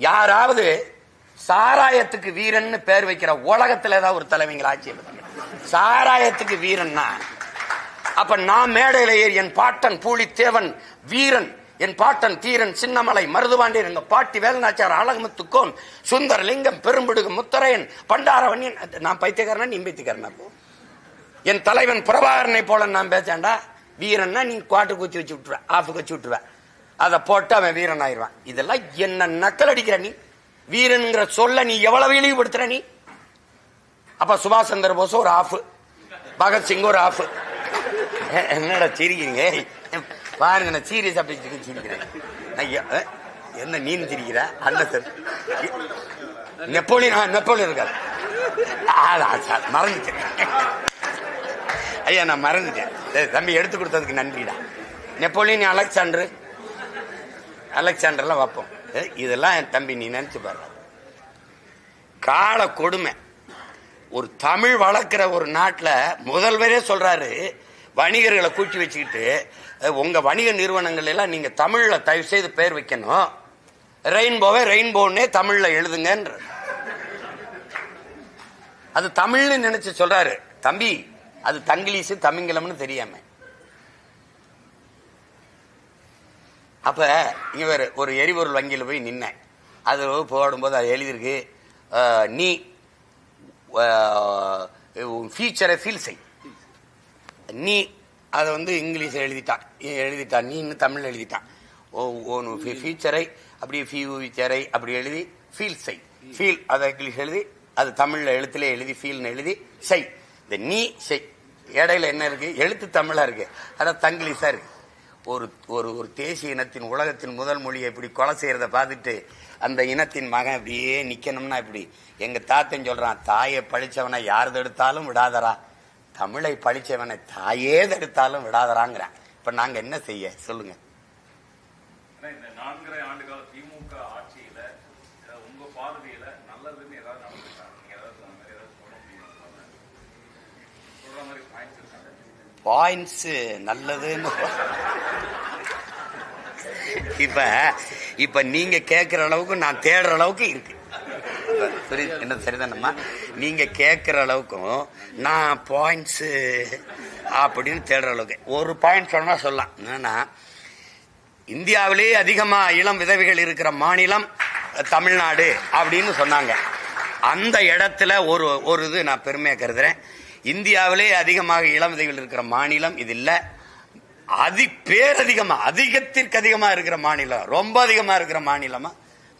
யாராவது சாராயத்துக்கு வீரன்னு பேர் வைக்கிற உலகத்துல ஏதாவது ஒரு தலைவங்கள ஆட்சி சாராயத்துக்கு வீரன்னா அப்ப நான் மேடையில ஏறி என் பாட்டன் பூலித்தேவன் வீரன் என் பாட்டன் தீரன் சின்னமலை மருதுபாண்டியன் எங்க பாட்டி வேலநாச்சார் அழகுமுத்துக்கோன் சுந்தரலிங்கம் பெரும்பிடுகு முத்தரையன் பண்டாரவன்யன் நான் பைத்தியக்காரனா நீ பைத்தியக்காரனா போ. என் தலைவன் பிரபாகரனை போல நான் பேசேன்டா வீரன்னா நீ குவாட்டு குச்சி வச்சு விட்டுருவேன் ஆஃபுக்கு வச்சு விட்டுருவேன் அதை போட்டு அவன் வீரன் ஆயிடுவான் இதெல்லாம் என்ன நக்கல் அடிக்கிற நீ? வீரன்ங்கிற சொல்ல நீ எவ்வளவு இழிவுபடுத்துற நீ? அப்ப சுபாஷ் சந்திர போஸ் ஒரு ஆஃப் பகத்சிங் ஒரு ஆஃப் என்னடா சிரிக்கிறீங்க? பாருங்க நான் சீரியஸ் அப்படி சிரிக்கிறேன். ஐயா என்ன நீ சிரிக்கிற? அண்ணன் சார். நெப்போலியன் நெப்போலியன் இருக்காரு. ஆ, சார் மறந்துட்டேன். ஐயா நான் மறந்துட்டேன். தம்பி எடுத்து கொடுத்ததுக்கு நன்றிடா. நெப்போலியன் அலெக்சாண்டர் அலெக்சாண்டர்லாம் வைப்போம். இதெல்லாம் என் தம்பி நீ நினைச்சு பாரு. கால கொடுமை. ஒரு தமிழ் வளர்க்குற ஒரு நாட்டில் முதல்வரே சொல்கிறாரு வணிகர்களை கூட்டி வச்சுக்கிட்டு உங்கள் வணிக நிறுவனங்கள் எல்லாம் நீங்கள் தமிழில் தயவு செய்து பேர் வைக்கணும். ரெயின்போவை ரெயின்போன்னே தமிழில் எழுதுங்கன்ற. அது தமிழ்னு நினச்சி சொல்கிறாரு தம்பி அது தங்கிலீஷு தமிங்கிலம்னு தெரியாமல் அப்ப இங்க ஒரு எரிபொருள் வங்கியில் போய் நின்னேன் அது போடும்போது அது எழுதியிருக்கு நீ ஃபியூச்சரை ஃபீல் செய். நீ அதை வந்து இங்கிலீஷ் எழுதிட்டான் எழுதிட்டான் நீன்னு தமிழ் எழுதிட்டான் ஓ ஃபியூச்சரை அப்படி ஃபியூச்சரை அப்படி எழுதி ஃபீல் செய். ஃபீல் அதை இங்கிலீஷ் எழுதி அது தமிழில் எழுத்துல எழுதி ஃபீல்னு எழுதி செய். இந்த நீ செய். இடையில என்ன இருக்கு? எழுத்து தமிழா இருக்கு. அதான் தங்கிலீஷா இருக்கு. ஒரு ஒரு ஒரு தேசிய இனத்தின் உலகத்தின் முதல் மொழியை இப்படி கொலை செய்யறத பார்த்துட்டு அந்த இனத்தின் மகன் அப்படியே நிக்கணும்னா இப்படி. எங்க தாத்தன் சொல்றான் தாயை பழிச்சவனை யார் தடுத்தாலும் விடாதரா தமிழை பழிச்சவனை தாயே தடுத்தாலும் விடாதராங்கிறான் இப்ப நாங்க என்ன செய்ய? சொல்லுங்க. ஆனா இந்த நான்கரை ஆண்டு கால திமுக ஆட்சியில ஏதாவது உங்க பார்வையில நல்லதுன்னு ஏதாவது நடந்துருக்காங்க நீங்க ஏதாவது அந்த மாதிரி ஏதாவது சொல்ல முடியுமா? சொல்ற மாதிரி பாயிண்ட்ஸ் இருக்காங்க பாயிண்ட்ஸ் நல்லதுன்னு இப்ப இப்ப நீங்க கேட்கிற அளவுக்கு நான் தேடுற அளவுக்கு இருக்கு. புரியுது என்ன சரிதானம்மா? நீங்க கேட்கிற அளவுக்கும் நான் பாயிண்ட்ஸ் அப்படின்னு தேடுற அளவுக்கு. ஒரு பாயிண்ட் சொன்னா சொல்லலாம். என்னன்னா இந்தியாவிலேயே அதிகமா இளம் விதவைகள் இருக்கிற மாநிலம் தமிழ்நாடு அப்படின்னு சொன்னாங்க. அந்த இடத்துல ஒரு ஒரு இது நான் பெருமையை கருதுறேன். இந்தியாவிலே அதிகமாக இளம் விதைகள் இருக்கிற மாநிலம் இது இல்லை. அதி பேரதிகமா அதிகத்திற்கு அதிகமா இருக்கிற மாநிலம் ரொம்ப அதிகமா இருக்கிற மாநிலமா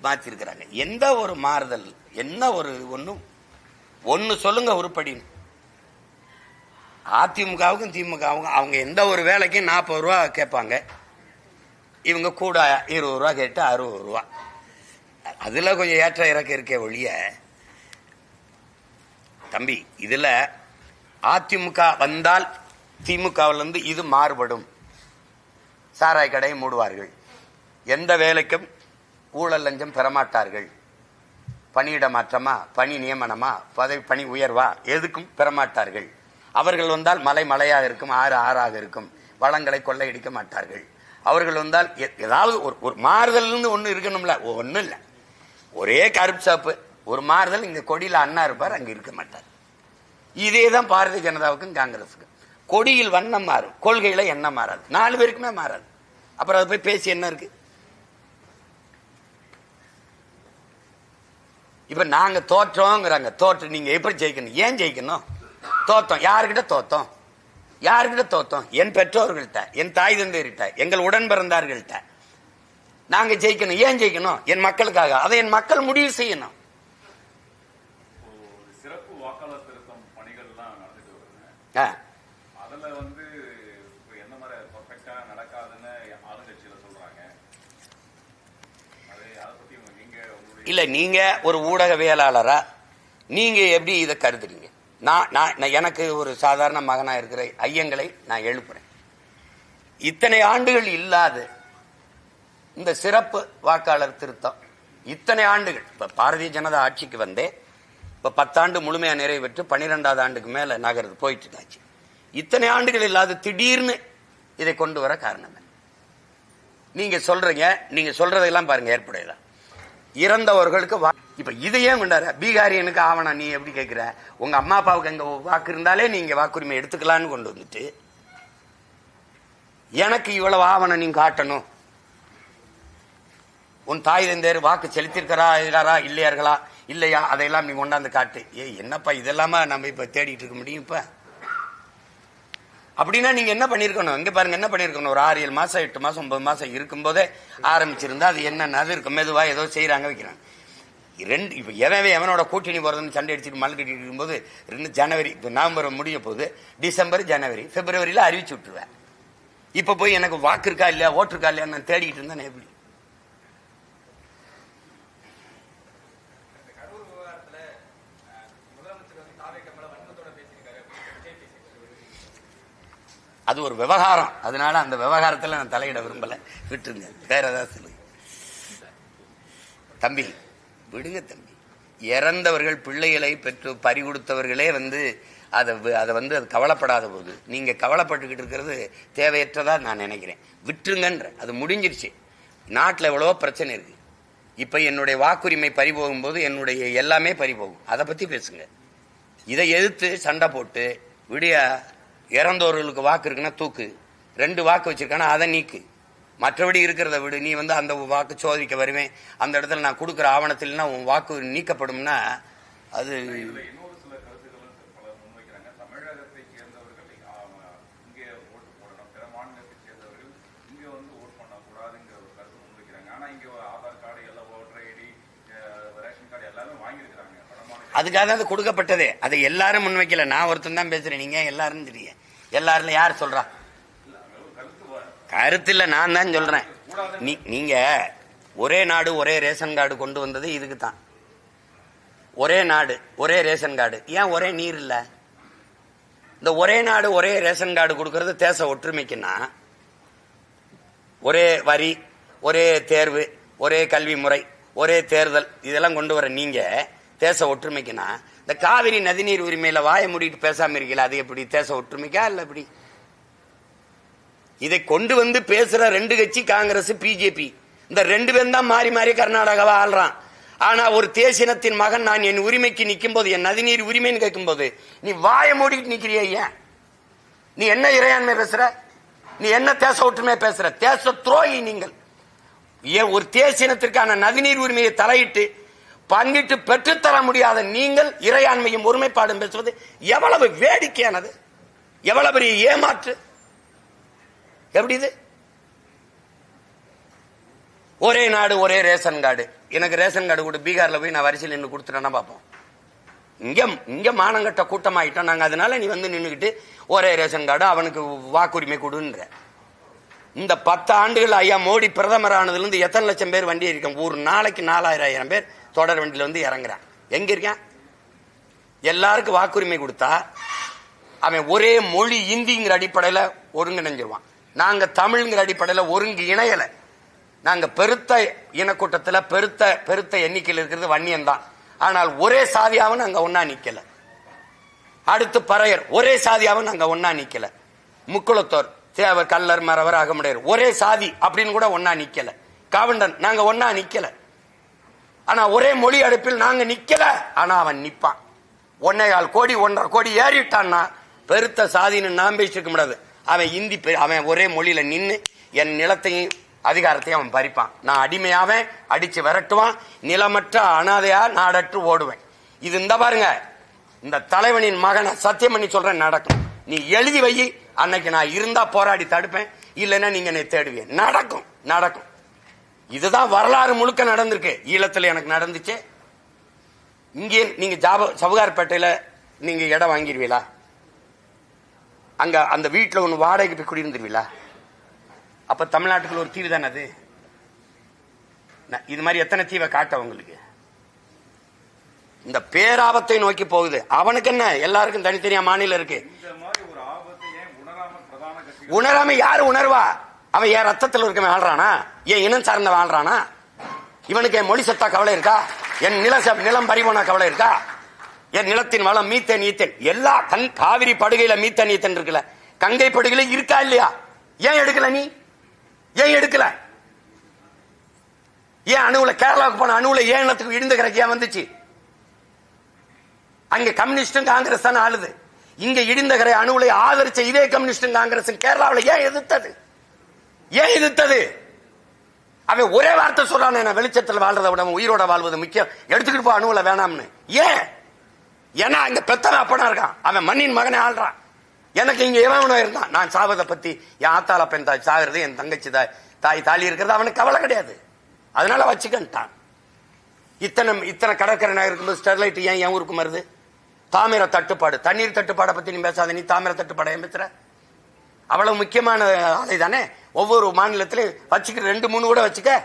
மாத்திருக்கிறாங்க. எந்த ஒரு மாறுதல் என்ன ஒரு ஒன்றும் ஒன்னு சொல்லுங்க உருப்படின்னு. அதிமுகவுக்கும் திமுகவுக்கும் அவங்க எந்த ஒரு வேலைக்கும் நாற்பது ரூபா கேட்பாங்க. இவங்க கூட இருபது ரூபா கேட்டு அறுபது ரூபா. அதில் கொஞ்சம் ஏற்ற இறக்க இருக்கே ஒழிய தம்பி இதில் அதிமுக வந்தால் திமுகவிலிருந்து இது மாறுபடும். சாராய் கடையை மூடுவார்கள். எந்த வேலைக்கும் ஊழல் லஞ்சம் பெறமாட்டார்கள் பணியிட மாற்றமா? பணி நியமனமா? பதவி பணி உயர்வா? எதுக்கும் பெறமாட்டார்கள் அவர்கள் வந்தால் மலை மலையாக இருக்கும் ஆறு ஆறாக இருக்கும். வளங்களை கொள்ளையடிக்க மாட்டார்கள். அவர்கள் வந்தால் ஏதாவது ஒரு ஒரு மாறுதல்னு ஒன்று இருக்கணும்ல? ஒன்றும் இல்லை. ஒரே கருப்பு சாப்பு. ஒரு மாறுதல் இங்கே கொடியில் அண்ணா இருப்பார் அங்கே இருக்க மாட்டார். இதே தான் பாரதிய ஜனதாவுக்கும் காங்கிரஸுக்கும். கொடியில் வண்ணம் மாறும். கொள்கையில் எண்ணம் மாறாது. நாலு பேருக்குமே மாறாது. அப்புறம் அதை போய் பேசி என்ன இருக்கு? இப்ப நாங்க தோற்றோங்கிறாங்க. தோற்று நீங்க எப்படி ஜெயிக்கணும்? ஏன் ஜெயிக்கணும்? தோத்தோம். யாருக்கிட்ட தோத்தோம்? யாருக்கிட்ட தோத்தோம்? என் பெற்றோர்கள்ட்ட என் தாய் தந்தையர்கிட்ட எங்கள் உடன் பிறந்தார்கள்ட்ட நாங்க ஜெயிக்கணும். ஏன் ஜெயிக்கணும்? என் மக்களுக்காக. அதை என் மக்கள் முடிவு செய்யணும். சிறப்பு வாக்காளர் திருத்தம் பணிகள்லாம் நடந்துட்டு வருங்க ஆ. அதுல வந்து பர்ஃபெக்டா நடக்காதுன்னு ஆளுங்கட்சியில சொல்றாங்க. இல்ல நீங்க ஒரு ஊடகவியலாளரா நீங்க எப்படி இதை கருதுறீங்க? நான் நான் எனக்கு ஒரு சாதாரண மகனா இருக்கிற ஐயங்களை நான் எழுப்புறேன். இத்தனை ஆண்டுகள் இல்லாத இந்த சிறப்பு வாக்காளர் திருத்தம் இத்தனை ஆண்டுகள் இப்போ பாரதிய ஜனதா ஆட்சிக்கு வந்தே இப்போ பத்தாண்டு முழுமையாக நிறைவேற்று பன்னிரெண்டாவது ஆண்டுக்கு மேல நகர்ந்து போயிட்டு இருந்தாச்சு இத்தனை ஆண்டுகள் இல்லாத திடீர்னு இதை கொண்டு வர காரணம் நீங்க சொல்றீங்க நீங்க சொல்றதெல்லாம் பாருங்க ஏற்புடையதா. இறந்தவர்களுக்கு வா- இப்ப இதையே கொண்டாரு பீகாரியனுக்கு ஆவணம் நீ எப்படி கேட்கிற உங்க அம்மா அப்பாவுக்கு எங்க வாக்கு இருந்தாலே நீங்க வாக்குரிமை எடுத்துக்கலாம்னு கொண்டு வந்துட்டு எனக்கு இவ்வளவு ஆவணம் நீங்க காட்டணும். உன் தாய் தந்தையர் வாக்கு செலுத்திருக்கிறா இருக்காரா இல்லையார்களா இல்லையா அதையெல்லாம் நீ கொண்டாந்து காட்டு. ஏ என்னப்பா இதெல்லாமா நம்ம இப்ப தேடிட்டு இருக்க முடியும் இப்போ? அப்படின்னா நீங்க என்ன பண்ணிருக்கணும்? இங்க பாருங்க என்ன பண்ணிருக்கணும்? ஒரு ஆறு ஏழு மாசம் எட்டு மாசம் ஒன்பது மாசம் இருக்கும்போதே ஆரம்பிச்சிருந்தா அது என்னென்ன அது இருக்கும் மெதுவா ஏதோ செய்யறாங்க வைக்கிறாங்க. ரெண்டு இப்போ எவன் எவனோட கூட்டணி போறதுன்னு சண்டை அடிச்சுட்டு மலை கட்டிட்டு இருக்கும்போது ரெண்டு ஜனவரி இப்போ நவம்பர் முடிய போகுது. டிசம்பர் ஜனவரி. பிப்ரவரியில் அறிவிச்சு விட்டுருவேன். இப்போ போய் எனக்கு வாக்கு இருக்கா இல்லையா ஓட்டு இருக்கா இல்லையா நான் தேடிக்கிட்டு இருந்தேன் எப்படி அது ஒரு விவகாரம். அதனால அந்த விவகாரத்தில் நான் தலையிட விரும்பல. விட்டுருங்க. வேற ஏதாவது சொல்லுங்க தம்பி விடுங்க தம்பி. இறந்தவர்கள் பிள்ளைகளை பெற்று பறி கொடுத்தவர்களே வந்து அதை அதை வந்து அது கவலைப்படாத போது நீங்க கவலைப்பட்டுக்கிட்டு இருக்கிறது தேவையற்றதா நான் நினைக்கிறேன். விட்டுருங்கன்ற. அது முடிஞ்சிருச்சு. நாட்டில் எவ்வளவோ பிரச்சனை இருக்கு. இப்ப என்னுடைய வாக்குரிமை பறி போகும்போது என்னுடைய எல்லாமே பறி போகும். அதை பத்தி பேசுங்க. இதை எதிர்த்து சண்டை போட்டு விடிய இறந்தவர்களுக்கு வாக்கு இருக்குன்னா தூக்கு. ரெண்டு வாக்கு வச்சிருக்கானா அதை நீக்கு. மற்றபடி இருக்கிறத விடு. நீ வந்து அந்த வாக்கு சோதிக்க வருவேன். அந்த இடத்துல நான் கொடுக்குற ஆவணத்தில்னா உன் வாக்கு நீக்கப்படும்னா அது அதுக்காக அது கொடுக்கப்பட்டதே. அதை எல்லாரும் முன்வைக்கல. நான் ஒருத்தன் தான் பேசுறேன். நீங்க எல்லாரும் தெரியும். எல்லாருல யார் சொல்றா? கருத்து இல்ல நான் தான் சொல்றேன். நீ நீங்க ஒரே நாடு ஒரே ரேஷன் கார்டு கொண்டு வந்தது இதுக்கு தான் ஒரே நாடு ஒரே ரேஷன் கார்டு. ஏன் ஒரே நீர் இல்ல? இந்த ஒரே நாடு ஒரே ரேஷன் கார்டு கொடுக்கறது தேச ஒற்றுமைக்குன்னா ஒரே வரி ஒரே தேர்வு ஒரே கல்வி முறை ஒரே தேர்தல் இதெல்லாம் கொண்டு வர நீங்க தேச ஒற்றுமைக்குன்னா இந்த காவிரி நதிநீர் உரிமையில வாய மூடிட்டு பேசாம இருக்கீங்களா? அது எப்படி? தேச ஒற்றுமைக்கா இல்ல எப்படி? இதை கொண்டு வந்து பேசுற ரெண்டு கட்சி காங்கிரஸ் பிஜேபி. இந்த ரெண்டு பேரும் தான் மாறி மாறி கர்நாடகாவை ஆள்றான். ஆனா ஒரு தேசினத்தின் மகன் நான் என் உரிமைக்கு நிற்கும் போது என் நதிநீர் உரிமைன்னு கேட்கும் போது நீ வாய மூடிட்டு நிக்கிறிய ஏன்? நீ என்ன இறையாண்மை பேசுற? நீ என்ன தேச ஒற்றுமை பேசுற? தேச துரோகி நீங்கள். ஏன் ஒரு தேசினத்திற்கான நதிநீர் உரிமையை தலையிட்டு பங்கிட்டு பெற்றுத்தர முடியாத நீங்கள் இறையாண்மையும் ஒருமைப்பாடும் பேசுவது எவ்வளவு வேடிக்கையானது? எவ்வளவு பெரிய ஏமாற்று? எப்படி இது? ஒரே நாடு ஒரே ரேஷன் கார்டு. எனக்கு ரேஷன் கார்டு கூட பீகார்ல போய் நான் வரிசையில் நின்று கொடுத்துட்டேன்னா பார்ப்போம்? இங்க இங்க மானங்கட்ட கூட்டமாயிட்டோம். நாங்க அதனால நீ வந்து நின்றுக்கிட்டு ஒரே ரேஷன் கார்டு அவனுக்கு வாக்குரிமை கொடுன்ற. இந்த பத்து ஆண்டுகள் ஐயா மோடி பிரதமர் ஆனதுலேருந்து எத்தனை லட்சம் பேர் வண்டி இருக்கோம் ஒரு நாளைக்கு நாலாயிரம் பேர். தொடர் வண்டியில் வந்து இறங்குறான். எங்க இருக்கான்? எல்லாருக்கும் வாக்குரிமை கொடுத்தா அவன் ஒரே மொழி இந்திங்கிற அடிப்படையில் ஒருங்கிணைஞ்சிருவான். நாங்க தமிழ்ங்கிற அடிப்படையில் ஒருங்கு இணையல. நாங்க பெருத்த இனக்கூட்டத்தில் பெருத்த பெருத்த எண்ணிக்கையில் இருக்கிறது வன்னியம் தான் ஆனால் ஒரே சாதியாவும் நாங்க ஒன்னா நிக்கல. அடுத்து பறையர் ஒரே சாதியாவும் நாங்க ஒன்னா நிக்கல. முக்குளத்தோர் தேவர் கல்லர் மரவர் அகமுடையர் ஒரே சாதி அப்படின்னு கூட ஒன்னா நிக்கல. காவண்டன் நாங்க ஒன்னா நிக்கல. ஆனா ஒரே மொழி அடுப்பில் நாங்க நிக்கல. ஆனா அவன் நிப்பான். ஒன்னேகால் கோடி ஒன்றரை கோடி ஏறிட்டான்னா பெருத்த சாதின்னு நாம் பேசிருக்க முடியாது. அவன் இந்தி அவன் ஒரே மொழியில நின்று என் நிலத்தையும் அதிகாரத்தையும் அவன் பறிப்பான். நான் அடிமையாவேன் அடிச்சு விரட்டுவான் நிலமற்ற அனாதையா நாடற்று ஓடுவேன். இது இந்த பாருங்க இந்த தலைவனின் மகனை சத்தியம் பண்ணி சொல்றேன் நடக்கும். நீ எழுதி வை அன்னைக்கு நான் இருந்தா போராடி தடுப்பேன் இல்லைன்னா நீங்க என்னை தேடுவேன் நடக்கும் நடக்கும். இதுதான் வரலாறு முழுக்க நடந்திருக்கு. ஈழத்துல எனக்கு நடந்துச்சு. இங்கே நீங்க ஜாப சவுகார்பேட்டையில நீங்க இடம் வாங்கிடுவீங்களா அங்க அந்த வீட்டுல ஒண்ணு வாடகைக்கு போய் குடியிருந்துருவீங்களா அப்ப தமிழ்நாட்டுக்குள்ள ஒரு தீவு தானே அது? இது மாதிரி எத்தனை தீவை காட்ட உங்களுக்கு? இந்த பேராபத்தை நோக்கி போகுது. அவனுக்கு என்ன? எல்லாருக்கும் தனித்தனியா மாநிலம் இருக்கு. உணராம யாரு உணர்வா? அவன் என் ரத்தத்தில் இருக்கவன் வாழ்றானா? என் இனம் சார்ந்த வாழ்றானா? இவனுக்கு என் மொழி சத்தா கவலை இருக்கா? என் நில ச- நிலம் பறிபோனா கவலை இருக்கா? என் நிலத்தின் வளம் மீத்தேன் ஈத்தேன். எல்லா கண் காவிரி படுகையில மீத்தேன் ஈத்தன் இருக்குல்ல. கங்கை படுகையில இருக்கா இல்லையா? ஏன் எடுக்கல நீ? ஏன் எடுக்கல? ஏன் அணுவுல கேரளாவுக்கு போன அணுவுல ஏன் இனத்துக்கு இடிந்து கிடக்கு? ஏன் வந்துச்சு? அங்க கம்யூனிஸ்டும் காங்கிரஸ் தானே ஆளுது. இங்க இடிந்த கரை அணுவுலை ஆதரிச்ச இதே கம்யூனிஸ்டும் காங்கிரஸ் கேரளாவில் ஏன் எதிர்த்தது? ஏன் எதிர்த்தது? அவன் ஒரே வார்த்தை சொல்றான் நான் வெளிச்சத்தில் வாழ்றதை விட உயிரோட வாழ்வது முக்கியம். எடுத்துக்கிட்டு போ அணுவுல வேணாம்னு. ஏன்? ஏன்னா இந்த பெத்தவன் அப்பனா இருக்கான். அவன் மண்ணின் மகனே ஆள்றான். எனக்கு இங்க இவனும் இருந்தான். நான் சாவதை பத்தி என் ஆத்தால பெண் தாய் சாகிறது என் தங்கச்சி தாய் தாய் தாலி இருக்கிறது அவனுக்கு கவலை கிடையாது. அதனால வச்சுக்கிட்டான். இத்தனை இத்தனை கடற்கரை நகர் இருக்கும்போது ஸ்டெர்லைட் ஏன் என் ஊருக்கு வருது? தாமிர தட்டுப்பாடு. தண்ணீர் தட்டுப்பாடை பத்தி நீ பேசாத நீ தாமிர தட்டுப்பாடை ஏன் பேசுற? அவ்வளவு முக்கியமான ஆலை தானே? ஒவ்வொரு மாநிலத்திலும் வச்சுக்க ரெண்டு மூணு கூட வச்சுக்க.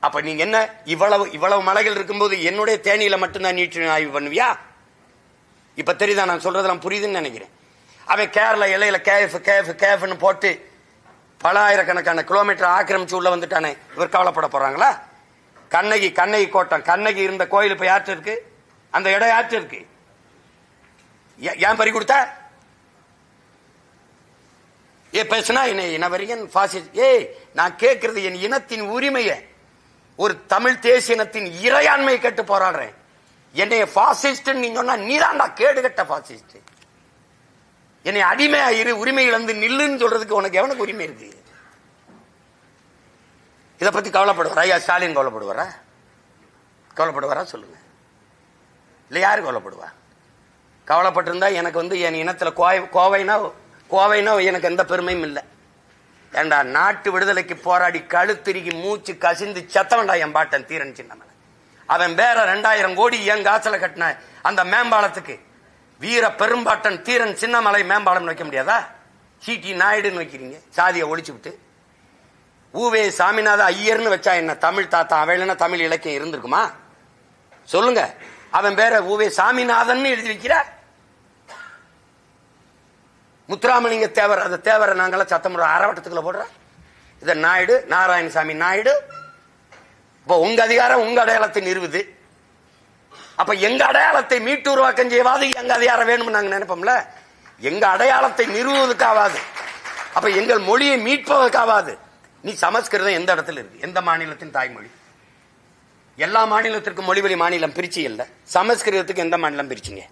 அப்ப நீங்க என்ன இவ்வளவு இவ்வளவு மலைகள் இருக்கும்போது என்னுடைய தேனியில மட்டும்தான் நீட்டு ஆய்வு பண்ணுவியா? இப்ப தெரியுதா நான் சொல்றதெல்லாம் புரியுதுன்னு நினைக்கிறேன். அவன் கேரளா எல்லையில கேஃப் கேஃப் கேஃப்னு போட்டு பல ஆயிரக்கணக்கான கிலோமீட்டர் ஆக்கிரமிச்சு உள்ள வந்துட்டானே. இவர் கவலைப்பட போறாங்களா? கண்ணகி கண்ணகி கோட்டம். கண்ணகி இருந்த கோயில் இப்ப யார்கிட்ட இருக்கு? அந்த இடம் யார்கிட்ட இருக்கு? ஏன் பறி கொடுத்தா? ஏ பேசுனா என்னை இனவரியன் பாசிஸ்ட் ஏய் நான் கேட்கறது என் இனத்தின் உரிமையை. ஒரு தமிழ் தேசியனத்தின் இறையாண்மையை கேட்டு போராடுறேன். என்னைய பாசிஸ்ட் நீ சொன்னா நீதான்டா கேடு கட்ட பாசிஸ்ட் என்னை அடிமையா இரு உரிமை இழந்து நில்லுன்னு சொல்றதுக்கு உனக்கு எவனுக்கு உரிமை இருக்கு? இத பத்தி கவலைப்படுவாரா? ஐயா ஸ்டாலின் கவலைப்படுவாரா? கவலைப்படுவாரா சொல்லுங்க. இல்ல யாரு கவலைப்படுவா? கவலைப்பட்டிருந்தா எனக்கு வந்து என் இனத்துல கோவை கோவைனா கோவைனா எனக்கு எந்த பெருமையும் இல்லை. ஏண்டா நாட்டு விடுதலைக்கு போராடி கழுத்திருகி மூச்சு கசிந்து செத்தவன்டா என் பாட்டன் தீரன் சின்னமலை. அவன் வேற ரெண்டாயிரம் கோடி என் காசில் கட்டின அந்த மேம்பாலத்துக்கு வீர பெரும்பாட்டன் தீரன் சின்னமலை மேம்பாலம் வைக்க முடியாதா? சிடி நாயுடுன்னு வைக்கிறீங்க. சாதியை ஒழிச்சு விட்டு ஊவே சாமிநாத ஐயர்னு வச்சா என்ன தமிழ் தாத்தா அவன் தமிழ் இலக்கியம் இருந்திருக்குமா? சொல்லுங்க. அவன் பேர ஊவே சாமிநாதன் எழுதி வைக்கிற முத்துராமலிங்க தேவர் அந்த தேவரை நாங்களாம் சத்தமுறை அறவட்டத்துக்குள்ள போடுறோம். இதை நாயுடு நாராயணசாமி நாயுடு. இப்போ உங்க அதிகாரம் உங்க அடையாளத்தை நிறுவுது. அப்ப எங்க அடையாளத்தை மீட்டு உருவாக்கம் செய்வாது? எங்க அதிகாரம் வேணும்னு நாங்க நினைப்போம்ல? எங்க அடையாளத்தை நிறுவுவதற்காவாது. அப்ப எங்கள் மொழியை மீட்பதற்காவாது. நீ சமஸ்கிருதம் எந்த இடத்துல இருக்கு? எந்த மாநிலத்தின் தாய்மொழி? எல்லா மாநிலத்திற்கும் மொழிவழி மாநிலம் பிரிச்சு இல்லை. சமஸ்கிருதத்துக்கு எந்த மாநிலம் பிரிச்சுங்க?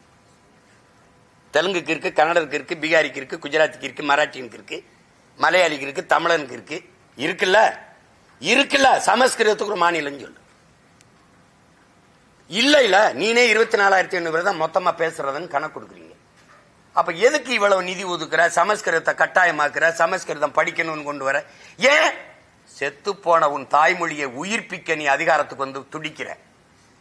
தெலுங்குக்கு இருக்கு கன்னடருக்கு இருக்கு பீகாரிக்கு இருக்கு குஜராத்திக்கு இருக்கு மராட்டியனுக்கு இருக்கு மலையாளிக்கு இருக்கு தமிழனுக்கு இருக்கு. இருக்குல்ல? இருக்குல்ல? சமஸ்கிருதத்துக்கு ஒரு மாநிலம் சொல்லு. இல்ல இல்ல. நீனே இருபத்தி நாலாயிரத்தி ஐநூறு பேர் தான் மொத்தமா பேசுறதுன்னு கணக்கு கொடுக்குறீங்க. அப்ப எதுக்கு இவ்வளவு நிதி ஒதுக்குற சமஸ்கிருதத்தை கட்டாயமாக்குற சமஸ்கிருதம் படிக்கணும்னு கொண்டு வர? ஏன்? செத்து போன உன் தாய்மொழியை உயிர்ப்பிக்க நீ அதிகாரத்துக்கு வந்து துடிக்கிற.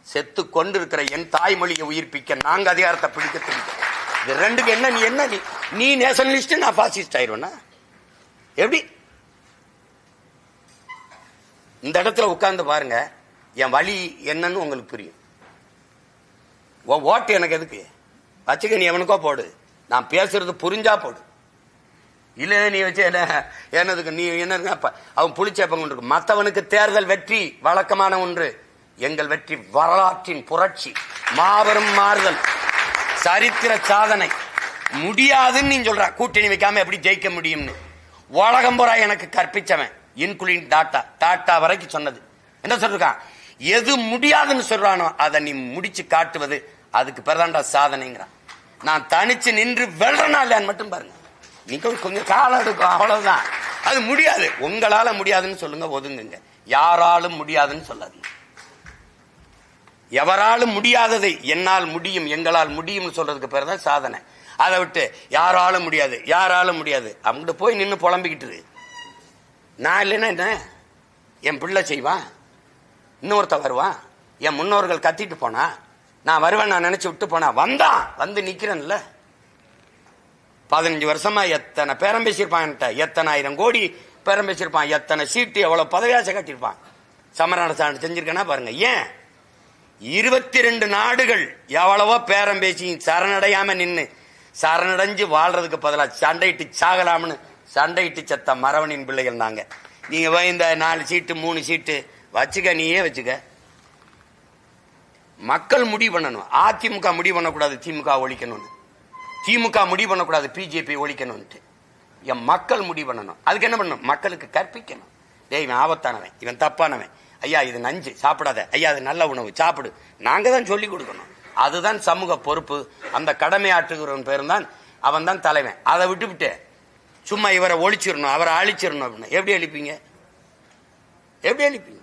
செத்து கொண்டிருக்கிற என் தாய்மொழியை உயிர்ப்பிக்க நாங்க அதிகாரத்தை பிடிக்க துடிக்கிறோம். இது ரெண்டுக்கு என்ன நீ என்ன நீ நீ நேஷனலிஸ்ட் நான் பாசிஸ்ட் ஆயிருவேனா? எப்படி? இந்த இடத்துல உட்கார்ந்து பாருங்க என் வழி என்னன்னு உங்களுக்கு புரியும். உன் ஓட்டு எனக்கு எதுக்கு? வச்சுக்க நீ எவனுக்கோ போடு. நான் பேசுறது புரிஞ்சா போடு. இல்ல நீ வச்சு என்ன என்னதுக்கு நீ என்ன அவன் புளிச்சேப்பங்க ஒன்று மற்றவனுக்கு தேர்தல் வெற்றி வழக்கமான ஒன்று. எங்கள் வெற்றி வரலாற்றின் புரட்சி. மாபெரும் மாறுதல். சரித்திர சாதனை. முடியாதுன்னு நீ சொல்ற. கூட்டணி வைக்காம எப்படி ஜெயிக்க முடியும்னு. உலகம் பூரா எனக்கு கற்பிச்சவன். இன்குலின் டாட்டா டாட்டா வரைக்கும் சொன்னது. என்ன சொல்றான் எது முடியாதுன்னு சொல்றானோ அதை நீ முடிச்சு காட்டுவது அதுக்கு பிறதாண்டா சாதனைங்கிறான். நான் தனிச்சு நின்று வெல்றனா மட்டும் பாருங்க. நீங்க கொஞ்சம் காலம் எடுக்கும். அவ்வளவுதான். அது முடியாது. உங்களால முடியாதுன்னு சொல்லுங்க ஒதுங்குங்க. யாராலும் முடியாதுன்னு சொல்லாதீங்க. எவராலும் முடியாததை என்னால் முடியும் எங்களால் முடியும்னு சொல்றதுக்கு பேர் தான் சாதனை. அதை விட்டு யாராலும் முடியாது யாராலும் முடியாது. அங்கிட்டு போய் நின்று புலம்பிக்கிட்டு நான் இல்லைன்னா என்ன? என் பிள்ளை செய்வான் இன்னொருத்த வருவான் என் முன்னோர்கள் கத்திட்டு போனா? நான் வருவேன் நான் நினைச்சு விட்டு போனா? வந்தான் வந்து நிக்கிறேன்ல. பதினஞ்சு வருஷமா எத்தனை பேரம் பேசியிருப்பான் என்கிட்ட? எத்தனை ஆயிரம் கோடி பேரம் பேசியிருப்பான்? எத்தனை சீட்டு? எவ்வளவு பதவியாசை கட்டியிருப்பான்? சமரான செஞ்சிருக்கேன்னா பாருங்க. ஏன்? இருபத்தி ரெண்டு நாடுகள் எவ்வளவோ பேரம் பேசி சரணடையாம நின்று சரணடைஞ்சு வாழ்றதுக்கு பதிலாக சண்டையிட்டு சாகலாம்னு சண்டையிட்டு செத்த மரவனின் பிள்ளைகள் நாங்க. நீங்க போய் இந்த நாலு சீட்டு மூணு சீட்டு வச்சுக்க நீயே வச்சுக்க. மக்கள் முடிவு பண்ணணும். அதிமுக முடிவு பண்ணக்கூடாது திமுக ஒழிக்கணும்னு. திமுக முடிவு பண்ணக்கூடாது பிஜேபி ஒழிக்கணும்ட்டு என் மக்கள் முடிவு பண்ணணும். அதுக்கு என்ன பண்ணணும்? மக்களுக்கு கற்பிக்கணும். டேய் இவன் ஆபத்தானவன். இவன் தப்பானவன். ஐயா இது நஞ்சு. சாப்பிடாத. ஐயா அது நல்ல உணவு. சாப்பிடு. நாங்க தான் சொல்லி கொடுக்கணும். அதுதான் சமூக பொறுப்பு. அந்த கடமை ஆற்றுகிறவன் பேரும் தான் அவன் தான் தலைவன். அதை விட்டுவிட்டு சும்மா இவரை ஒழிச்சிடணும் அவரை அழிச்சிடணும் அப்படின்னு. எப்படி அழிப்பீங்க? எப்படி அழிப்பீங்க?